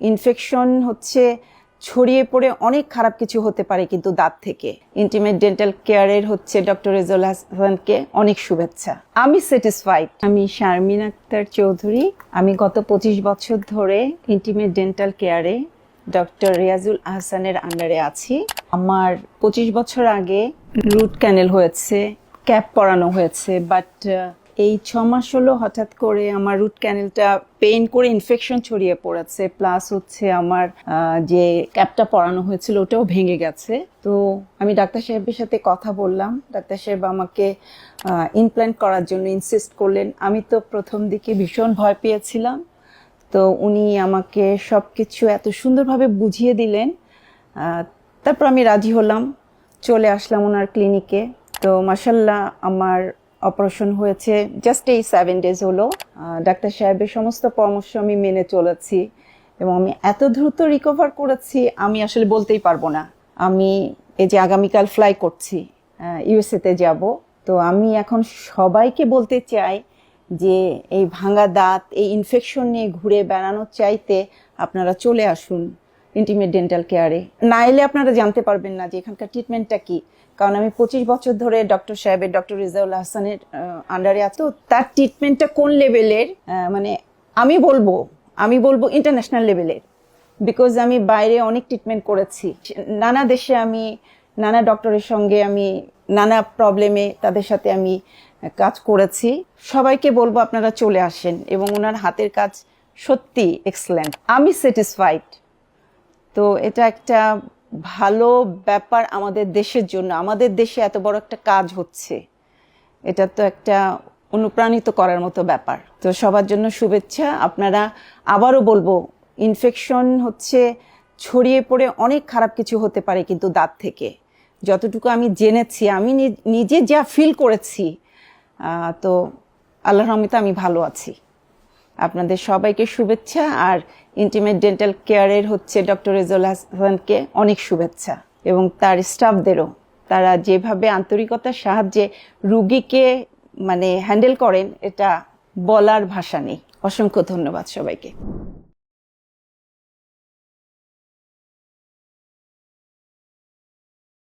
Infection হচ্ছে ছড়িয়ে পড়ে অনেক খারাপ কিছু হতে পারে কিন্তু দাঁত থেকে। ইন্টিমেট ডেন্টাল কেয়ারের হচ্ছে ডক্টর রেজল হাসানকে অনেক শুভেচ্ছা। আমি স্যাটিসফাইড আমি শারমিন আক্তার চৌধুরী। আমি গত পঁচিশ বছর ধরে ইন্টিমেট ডেন্টাল কেয়ারে ডক্টর রিয়াজুল আহসানের আন্ডারে আছি। আমার পঁচিশ বছর আগে রুট ক্যানেল হয়েছে ক্যাপ পরানো হয়েছে বাট এই ছ মাস হলো হঠাৎ করে আমার রুট ক্যানেলটা পেইন করে ইনফেকশন ছড়িয়ে পড়েছে প্লাস হচ্ছে আমার যে ক্যাপটা পরানো হয়েছিল ওটাও ভেঙে গেছে। তো আমি ডাক্তার সাহেবের সাথে কথা বললাম। ডাক্তার সাহেব আমাকে ইমপ্ল্যান্ট করার জন্য ইনসিস্ট করলেন। আমি তো প্রথম দিকে ভীষণ ভয় পেয়েছিলাম। তো উনি আমাকে সব কিছু এত সুন্দরভাবে বুঝিয়ে দিলেন। তারপর আমি রাজি হলাম। চলে আসলাম ওনার ক্লিনিকে তো মাসাল্লাহ আমার অপারেশন হয়েছে জাস্ট এই সেভেন ডেজ হলো। ডাক্তার সাহেবের সমস্ত পরামর্শ আমি মেনে চলেছি এবং আমি এত দ্রুত রিকভার করেছি, আমি আসলে বলতেই পারব না। আমি এই যে আগামীকাল ফ্লাই করছি ইউএসএতে যাব, তো আমি এখন সবাইকে বলতে চাই যে এই ভাঙা দাঁত, এই ইনফেকশন নিয়ে ঘুরে বেড়ানোর চাইতে আপনারা চলে আসুন। ইন্টিমেট ডেন্টাল কেয়ারে না এলে আপনারা জানতে পারবেন না যে এখানকার ট্রিটমেন্টটা কি। কারণ আমি পঁচিশ বছর ধরে ডক্টর সাহেবের ডক্টর রিজাউল হাসানের আন্ডারে আছি। তার ট্রিটমেন্টটা কোন লেভেলের মানে আমি বলব আমি বলব ইন্টারন্যাশনাল লেভেলের বিকজ আমি বাইরে অনেক ট্রিটমেন্ট করেছি। নানা দেশে আমি, নানা ডক্টরের সঙ্গে আমি, নানা প্রবলেমে তাদের সাথে আমি কাজ করেছি। সবাইকে বলব আপনারা চলে আসেন এবং ওনার হাতের কাজ সত্যি এক্সেলেন্ট আমি স্যাটিসফাইড তো এটা একটা ভালো ব্যাপার আমাদের দেশের জন্য। আমাদের দেশে এত বড় একটা কাজ হচ্ছে। এটা তো একটা অনুপ্রাণিত করার মতো ব্যাপার। তো সবার জন্য শুভেচ্ছা। আপনারা আবারও বলব ইনফেকশন হচ্ছে ছড়িয়ে পড়ে অনেক খারাপ কিছু হতে পারে কিন্তু দাঁত থেকে। যতটুকু আমি জেনেছি, আমি নিজে যা ফিল করেছি তো আল্লাহর রহমতে আমি ভালো আছি। আপনাদের সবাইকে শুভেচ্ছা আর ইন্টিমেট ডেন্টাল কেয়ারের হচ্ছে ডক্টর রেজল হাসানকে অনেক শুভেচ্ছা। এবং তার স্টাফদেরও, তারা যেভাবে আন্তরিকতার সাহায্যে রুগীকে মানে হ্যান্ডেল করেন, এটা বলার ভাষা নেই। অসংখ্য ধন্যবাদ সবাইকে।